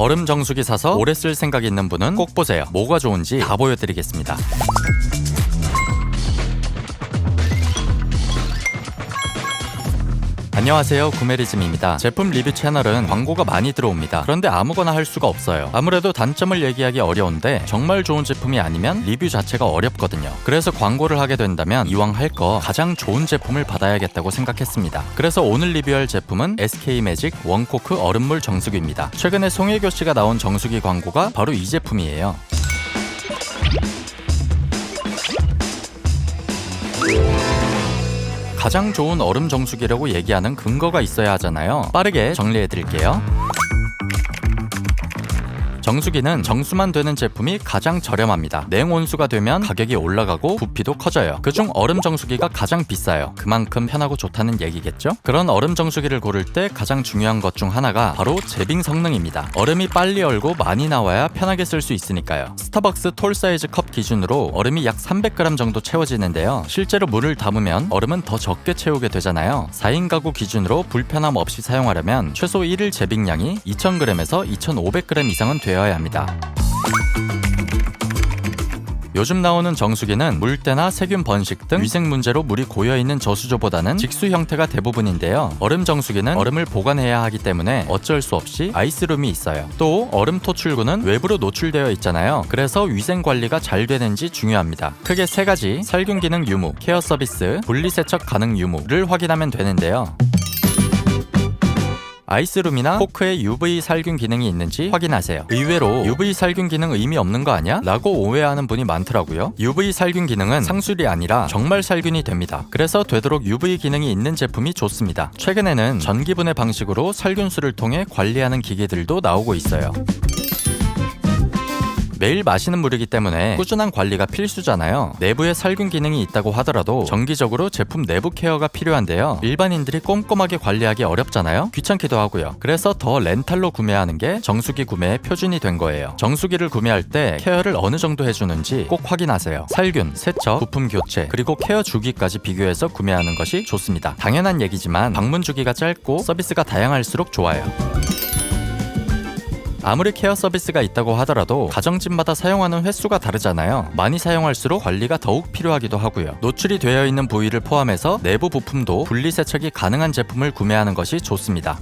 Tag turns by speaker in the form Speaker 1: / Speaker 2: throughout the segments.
Speaker 1: 얼음 정수기 사서 오래 쓸 생각 있는 분은 꼭 보세요. 뭐가 좋은지 다 보여드리겠습니다. 안녕하세요. 구메리즘입니다. 제품 리뷰 채널은 광고가 많이 들어옵니다. 그런데 아무거나 할 수가 없어요. 아무래도 단점을 얘기하기 어려운데 정말 좋은 제품이 아니면 리뷰 자체가 어렵거든요. 그래서 광고를 하게 된다면 이왕 할 거 가장 좋은 제품을 받아야겠다고 생각했습니다. 그래서 오늘 리뷰할 제품은 SK매직 원코크 얼음물 정수기입니다. 최근에 송혜교 씨가 나온 정수기 광고가 바로 이 제품이에요 가장 좋은 얼음 정수기라고 얘기하는 근거가 있어야 하잖아요. 빠르게 정리해 드릴게요. 정수기는 정수만 되는 제품이 가장 저렴합니다. 냉온수가 되면 가격이 올라가고 부피도 커져요. 그중 얼음 정수기가 가장 비싸요. 그만큼 편하고 좋다는 얘기겠죠? 그런 얼음 정수기를 고를 때 가장 중요한 것 중 하나가 바로 제빙 성능입니다. 얼음이 빨리 얼고 많이 나와야 편하게 쓸 수 있으니까요. 스타벅스 톨 사이즈 컵 기준으로 얼음이 약 300g 정도 채워지는데요. 실제로 물을 담으면 얼음은 더 적게 채우게 되잖아요. 4인 가구 기준으로 불편함 없이 사용하려면 최소 1일 제빙량이 2000g에서 2500g 이상은 되어야 합니다. 요즘 나오는 정수기는 물때나 세균 번식 등 위생 문제로 물이 고여 있는 저수조보다는 직수 형태가 대부분인데요. 얼음 정수기는 얼음을 보관해야 하기 때문에 어쩔 수 없이 아이스룸이 있어요. 또 얼음 토출구는 외부로 노출되어 있잖아요. 그래서 위생 관리가 잘 되는지 중요합니다. 크게 세 가지 살균 기능 유무, 케어 서비스, 분리 세척 가능 유무를 확인하면 되는데요. 아이스룸이나 포크에 UV 살균 기능이 있는지 확인하세요. 의외로 UV 살균 기능 의미 없는 거 아니야? 라고 오해하는 분이 많더라고요. UV 살균 기능은 상술이 아니라 정말 살균이 됩니다. 그래서 되도록 UV 기능이 있는 제품이 좋습니다. 최근에는 전기분해 방식으로 살균수를 통해 관리하는 기계들도 나오고 있어요. 매일 마시는 물이기 때문에 꾸준한 관리가 필수잖아요. 내부에 살균 기능이 있다고 하더라도 정기적으로 제품 내부 케어가 필요한데요. 일반인들이 꼼꼼하게 관리하기 어렵잖아요. 귀찮기도 하고요. 그래서 더 렌탈로 구매하는 게 정수기 구매의 표준이 된 거예요. 정수기를 구매할 때 케어를 어느 정도 해주는지 꼭 확인하세요. 살균, 세척, 부품 교체, 그리고 케어 주기까지 비교해서 구매하는 것이 좋습니다. 당연한 얘기지만 방문 주기가 짧고 서비스가 다양할수록 좋아요. 아무리 케어 서비스가 있다고 하더라도 가정집마다 사용하는 횟수가 다르잖아요. 많이 사용할수록 관리가 더욱 필요하기도 하고요. 노출이 되어 있는 부위를 포함해서 내부 부품도 분리 세척이 가능한 제품을 구매하는 것이 좋습니다.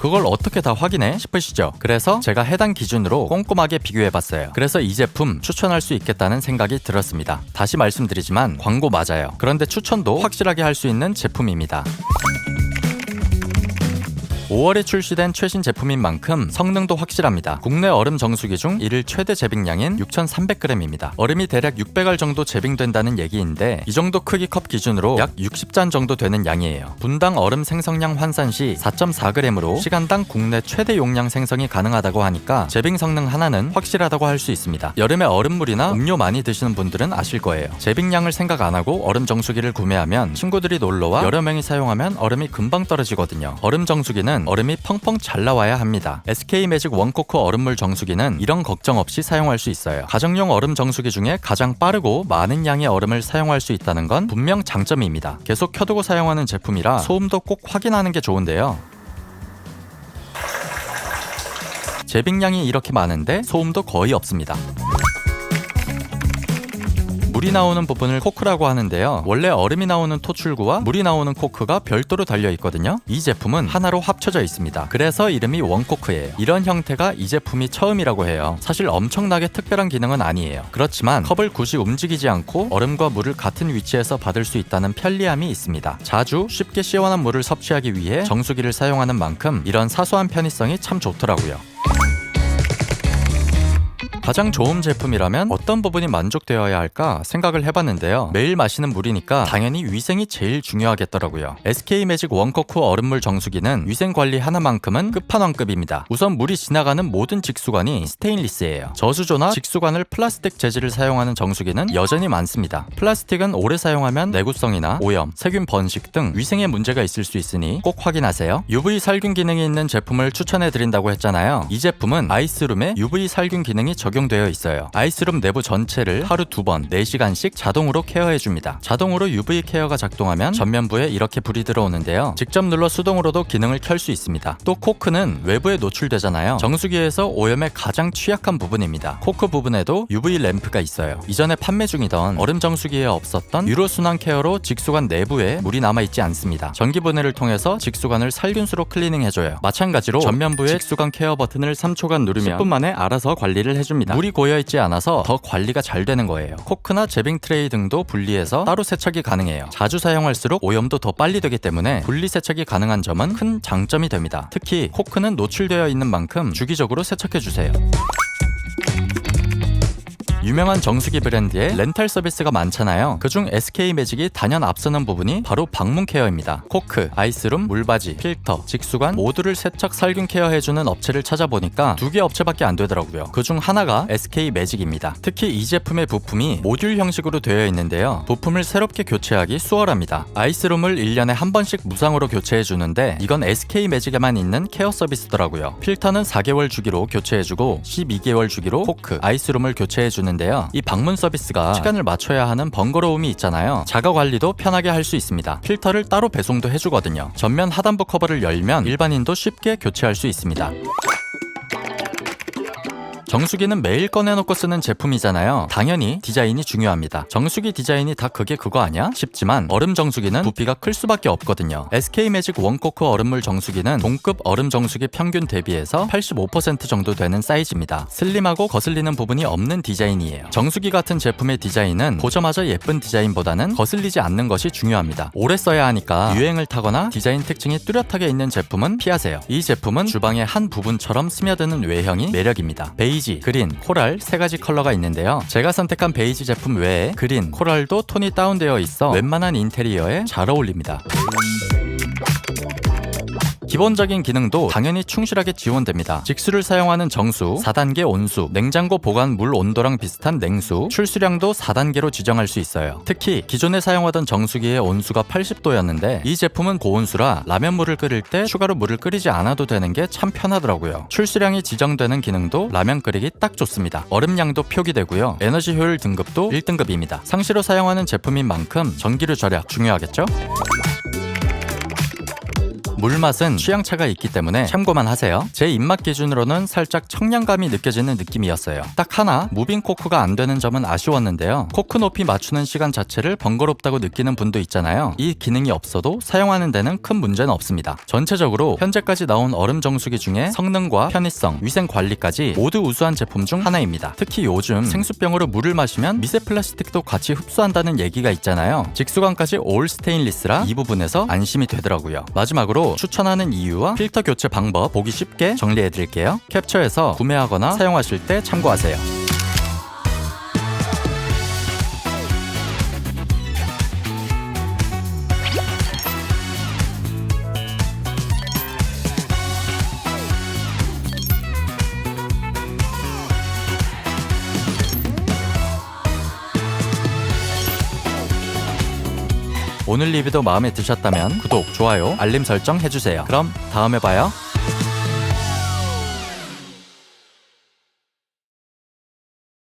Speaker 1: 그걸 어떻게 다 확인해 싶으시죠? 그래서 제가 해당 기준으로 꼼꼼하게 비교해봤어요. 그래서 이 제품 추천할 수 있겠다는 생각이 들었습니다. 다시 말씀드리지만 광고 맞아요. 그런데 추천도 확실하게 할 수 있는 제품입니다. 5월에 출시된 최신 제품인 만큼 성능도 확실합니다. 국내 얼음 정수기 중 1일 최대 제빙량인 6,300g입니다. 얼음이 대략 600알 정도 제빙된다는 얘기인데 이 정도 크기 컵 기준으로 약 60잔 정도 되는 양이에요. 분당 얼음 생성량 환산 시 4.4g으로 시간당 국내 최대 용량 생성이 가능하다고 하니까 제빙 성능 하나는 확실하다고 할 수 있습니다. 여름에 얼음물이나 음료 많이 드시는 분들은 아실 거예요. 제빙량을 생각 안 하고 얼음 정수기를 구매하면 친구들이 놀러와 여러 명이 사용하면 얼음이 금방 떨어지거든요. 얼음 정수기는 얼음이 펑펑 잘 나와야 합니다. SK 매직 원코크 얼음물 정수기는 이런 걱정 없이 사용할 수 있어요. 가정용 얼음 정수기 중에 가장 빠르고 많은 양의 얼음을 사용할 수 있다는 건 분명 장점입니다. 계속 켜두고 사용하는 제품이라 소음도 꼭 확인하는 게 좋은데요. 제빙량이 이렇게 많은데 소음도 거의 없습니다. 물이 나오는 부분을 코크라고 하는데요. 원래 얼음이 나오는 토출구와 물이 나오는 코크가 별도로 달려 있거든요. 이 제품은 하나로 합쳐져 있습니다. 그래서 이름이 원코크예요. 이런 형태가 이 제품이 처음이라고 해요. 사실 엄청나게 특별한 기능은 아니에요. 그렇지만 컵을 굳이 움직이지 않고 얼음과 물을 같은 위치에서 받을 수 있다는 편리함이 있습니다. 자주 쉽게 시원한 물을 섭취하기 위해 정수기를 사용하는 만큼 이런 사소한 편의성이 참 좋더라고요. 가장 좋은 제품이라면 어떤 부분이 만족되어야 할까 생각을 해봤는데요. 매일 마시는 물이니까 당연히 위생이 제일 중요하겠더라고요. SK 매직 원커크 얼음물 정수기는 위생 관리 하나만큼은 끝판왕급입니다. 우선 물이 지나가는 모든 직수관이 스테인리스예요. 저수조나 직수관을 플라스틱 재질을 사용하는 정수기는 여전히 많습니다. 플라스틱은 오래 사용하면 내구성이나 오염, 세균 번식 등 위생에 문제가 있을 수 있으니 꼭 확인하세요. UV 살균 기능이 있는 제품을 추천해 드린다고 했잖아요. 이 제품은 아이스룸에 UV 살균 기능이 적용 적용되어 있어요. 아이스룸 내부 전체를 하루 두 번 4시간씩 자동으로 케어해줍니다. 자동으로 UV 케어가 작동하면 전면부에 이렇게 불이 들어오는데요. 직접 눌러 수동으로도 기능을 켤 수 있습니다. 또 코크는 외부에 노출되잖아요. 정수기에서 오염에 가장 취약한 부분입니다. 코크 부분에도 UV 램프가 있어요. 이전에 판매 중이던 얼음 정수기에 없었던 유로 순환 케어로 직수관 내부에 물이 남아있지 않습니다. 전기 분해를 통해서 직수관을 살균수로 클리닝해줘요. 마찬가지로 전면부에 직수관 케어 버튼을 3초간 누르면 10분 만에 알아서 관리를 해줍니다. 물이 고여 있지 않아서 더 관리가 잘 되는 거예요. 코크나 제빙 트레이 등도 분리해서 따로 세척이 가능해요. 자주 사용할수록 오염도 더 빨리 되기 때문에 분리 세척이 가능한 점은 큰 장점이 됩니다. 특히 코크는 노출되어 있는 만큼 주기적으로 세척해 주세요. 유명한 정수기 브랜드의 렌탈 서비스가 많잖아요. 그중 SK 매직이 단연 앞서는 부분이 바로 방문 케어입니다. 코크, 아이스룸, 물바지, 필터, 직수관 모두를 세척 살균 케어해주는 업체를 찾아보니까 두 개 업체밖에 안 되더라고요. 그중 하나가 SK 매직입니다. 특히 이 제품의 부품이 모듈 형식으로 되어 있는데요. 부품을 새롭게 교체하기 수월합니다. 아이스룸을 1년에 한 번씩 무상으로 교체해주는데 이건 SK 매직에만 있는 케어 서비스더라고요. 필터는 4개월 주기로 교체해주고 12개월 주기로 코크, 아이스룸을 교체해주는 있는데요. 이 방문 서비스가 시간을 맞춰야 하는 번거로움이 있잖아요. 자가 관리도 편하게 할 수 있습니다. 필터를 따로 배송도 해주거든요. 전면 하단부 커버를 열면 일반인도 쉽게 교체할 수 있습니다. 정수기는 매일 꺼내놓고 쓰는 제품이잖아요. 당연히 디자인이 중요합니다. 정수기 디자인이 다 그게 그거 아니야? 싶지만 얼음 정수기는 부피가 클 수밖에 없거든요. SK 매직 원코크 얼음물 정수기는 동급 얼음 정수기 평균 대비해서 85% 정도 되는 사이즈입니다. 슬림하고 거슬리는 부분이 없는 디자인이에요. 정수기 같은 제품의 디자인은 보자마자 예쁜 디자인보다는 거슬리지 않는 것이 중요합니다. 오래 써야 하니까 유행을 타거나 디자인 특징이 뚜렷하게 있는 제품은 피하세요. 이 제품은 주방의 한 부분처럼 스며드는 외형이 매력입니다. 베이 지, 그린, 코랄 세 가지 컬러가 있는데요. 제가 선택한 베이지 제품 외에 그린, 코랄도 톤이 다운되어 있어 웬만한 인테리어에 잘 어울립니다. 기본적인 기능도 당연히 충실하게 지원됩니다. 직수를 사용하는 정수, 4단계 온수, 냉장고 보관 물 온도랑 비슷한 냉수, 출수량도 4단계로 지정할 수 있어요. 특히 기존에 사용하던 정수기의 온수가 80도였는데 이 제품은 고온수라 라면물을 끓일 때 추가로 물을 끓이지 않아도 되는 게 참 편하더라고요. 출수량이 지정되는 기능도 라면 끓이기 딱 좋습니다. 얼음량도 표기되고요. 에너지 효율 등급도 1등급입니다. 상시로 사용하는 제품인 만큼 전기료 절약 중요하겠죠? 물 맛은 취향차가 있기 때문에 참고만 하세요. 제 입맛 기준으로는 살짝 청량감이 느껴지는 느낌이었어요. 딱 하나 무빙 코크가 안 되는 점은 아쉬웠는데요. 코크 높이 맞추는 시간 자체를 번거롭다고 느끼는 분도 있잖아요. 이 기능이 없어도 사용하는 데는 큰 문제는 없습니다. 전체적으로 현재까지 나온 얼음 정수기 중에 성능과 편의성, 위생 관리까지 모두 우수한 제품 중 하나입니다. 특히 요즘 생수병으로 물을 마시면 미세 플라스틱도 같이 흡수한다는 얘기가 있잖아요. 직수관까지 올 스테인리스라 이 부분에서 안심이 되더라고요. 마지막으 로 추천하는 이유와 필터 교체 방법 보기 쉽게 정리해 드릴게요. 캡처해서 구매하거나 사용하실 때 참고하세요. 오늘 리뷰도 마음에 드셨다면 구독, 좋아요, 알림 설정 해주세요. 그럼 다음에 봐요.